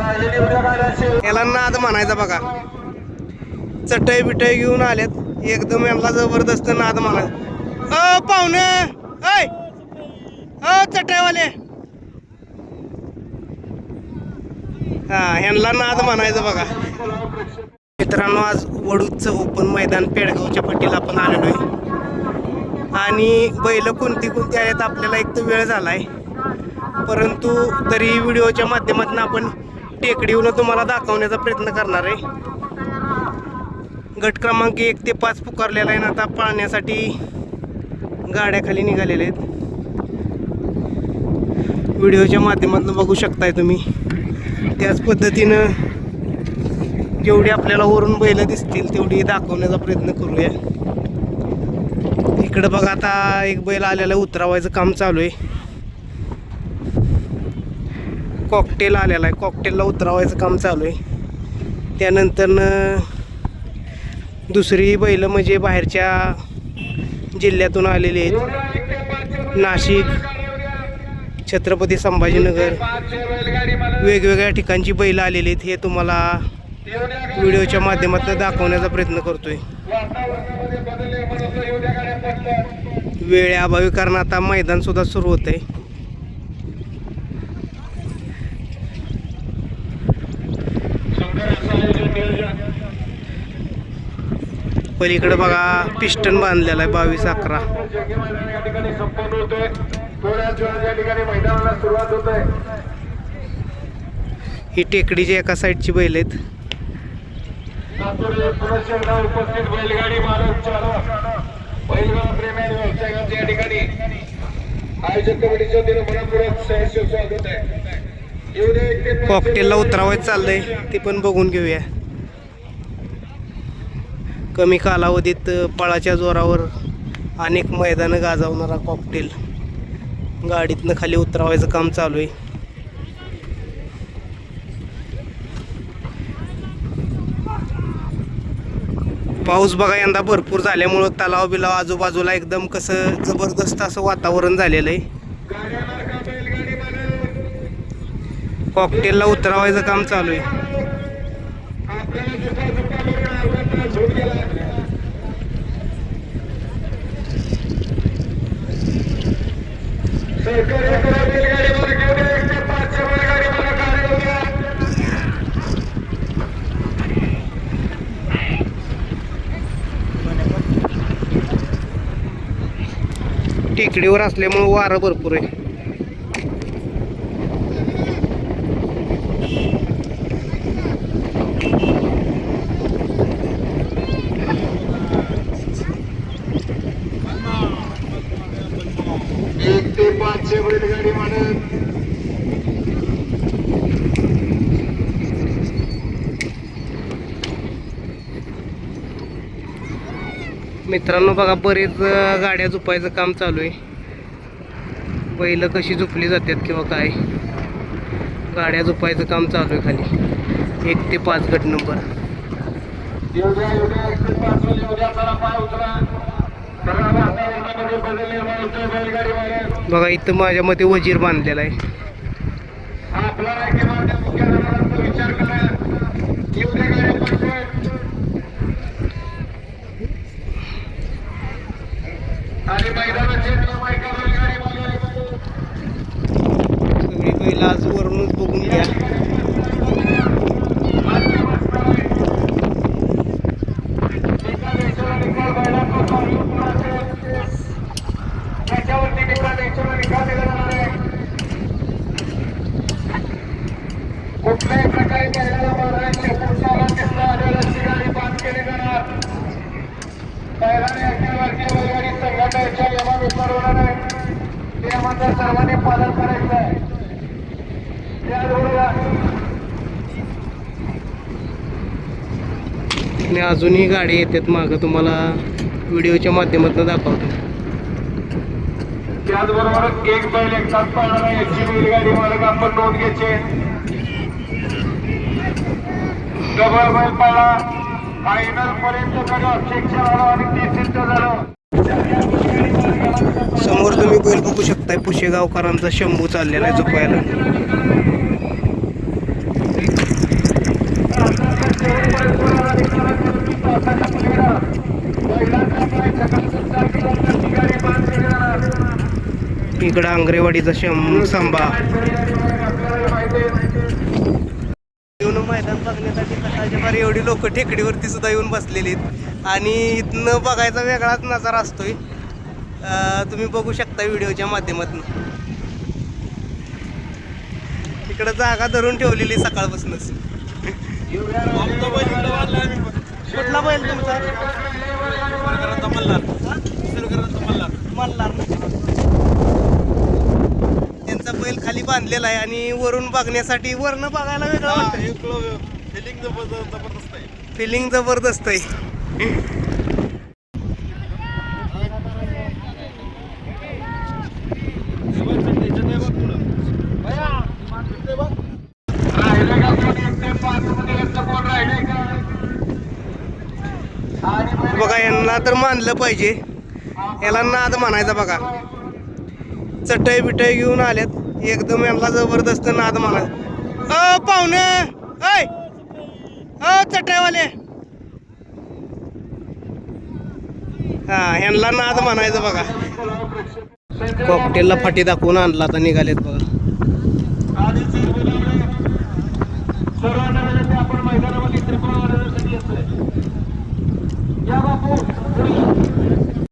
याला नाद म्हणायचा बघा. चटई बिटई घेऊन आल्यात एकदम यांना जबरदस्त नाद म्हणायचा. अ पाहुणे! ऐ! अ चटईवाले! हा ह्यांना नाद म्हणायचं बघा. मित्रांनो आज वडूचं ओपन मैदान पेडगावच्या पाठीला आपण आलेलो आहे. आणि बैल कोणती कोणती आहेत आपल्याला एक तर वेळ झाला आहे परंतु तरी व्हिडिओच्या माध्यमातून आपण टेकडीहून तुम्हाला दाखवण्याचा प्रयत्न करणार आहे. गट क्रमांक एक ते पाच पुकारलेला आहे ना आता पाळण्यासाठी गाड्याखाली निघालेले निघालेल्या आहेत. व्हिडिओच्या माध्यमातून बघू शकताय तुम्ही. त्याच पद्धतीनं जेवढी आपल्याला वरून बैलं दिसतील तेवढी दाखवण्याचा प्रयत्न करूया. इकडं बघा आता एक बैल आलेला उतरावायचं काम चालू आहे. कॉकटेल आलेला आहे. कॉकटेलला उतरावायचं काम चालू आहे. त्यानंतरनं दुसरी बैलं म्हणजे बाहेरच्या जिल्ह्यातून आलेली आहेत. नाशिक छत्रपती संभाजीनगर वेगवेगळ्या ठिकाणची बैलं आलेली आहेत. हे तुम्हाला व्हिडिओच्या माध्यमातून दाखवण्याचा प्रयत्न करतोय. वेळेअभावी कारण आता मैदान सुद्धा सुरू होत आहे पलीकडे बघा पिस्टन बांधलेला आहे बावीस अकरा. ही टेकडीची एका साईडची बैल आहेत. आहे कॉकटेलला उतरावायच चाललंय ते पण बघून घेऊया. कमी कालावधीत पळाच्या जोरावर अनेक मैदानं गाजवणारा कॉकटेल गाडीतनं खाली उतरावायचं काम चालू आहे. पाऊस बघा यंदा भरपूर झाल्यामुळं तलाव बिलाव आजूबाजूला एकदम कसं जबरदस्त असं वातावरण झालेलं आहे. कॉकटेलला उतरावायचं काम चालू आहे. गेला सहकार्य करा पाचशे कार्य टेकडीवर असल्यामुळं वारं भरपूर आहे एक बैलगाडी मालक. मित्रांनो बघा बरेच गाड्या झुपायचं काम चालू आहे. बैल कशी झुपली जातात किंवा काय? गाड्या झुपायचं काम चालू आहे खाली. एक ते पाच गट नंबर बघा इथं माझ्या मते वजीर बांधलेला आहे आपला नाही किंवा त्या मुख्याधाराचा विचार करा येऊ द्या गाड्या पटकन आणि मैदानाचे नियम आहे का बैलगाडी मालक सगळी बैल आज वरूनच बघून घ्या एका देशाला निकाल बैलांचा चालू करायचे. त्याच्यावरती निकाल देशाला निकाल दिला जाणार आहे कुठल्याही प्रकारे बैलाला मारणार गाडी बाद केली जाणार अखिल भारतीय बैलगाडी संघटनेच्या नियमानुसार होणार आहे नियमांचं सर्वांनी पालन करायचं आहे आणि अजूनही गाडी येतात मागं तुम्हाला व्हिडिओच्या माध्यमातून दाखवतो. त्याचबरोबर एक बैल एकटाच पाळणार आहे याची बैलगाडी मालक आपण नोंद घ्यायचे डबल पडला फायनल पर्यंत आणि झालं. समोर तुम्ही बैल बघू शकताय पुशेगावकरांचा शंभू चाललेला आहे झोपायला. इकडं आंगरेवाडीचा शंभू सांबा. मैदान बघण्यासाठी सकाळच्या बारी एवढी लोक टेकडीवरती सुद्धा येऊन बसलेली आहेत. आणि इथनं बघायचा वेगळाच नजारा असतोय. तुम्ही बघू शकता व्हिडिओच्या माध्यमातून. इकडं जागा धरून ठेवलेली सकाळपासूनच. कुठला बैल तुमचा मल्हार त्यांचा बैल खाली बांधलेला आहे आणि वरून बघण्यासाठी वरनं बघायला वेगळं वाटतं फिलिंग जबरदस्त आहे राहिले का कोणी एक ते पाच मध्ये एक तर कोण राहिले का आणि बैल बघा यांना तर मानलं पाहिजे. याला नाद म्हणायचा बघा. चटई बिटई घेऊन आल्यात. एकदम यांना जबरदस्त नाद मला अ पाहुणे! ऐ! अ चटईवाले! हा ह्यांना नाद म्हणायचं बघा. कॉकटेलला फाटी दाखवून आणला आता निघालेत बघा. आपण मैदानामध्ये त्रिकोण या बापू!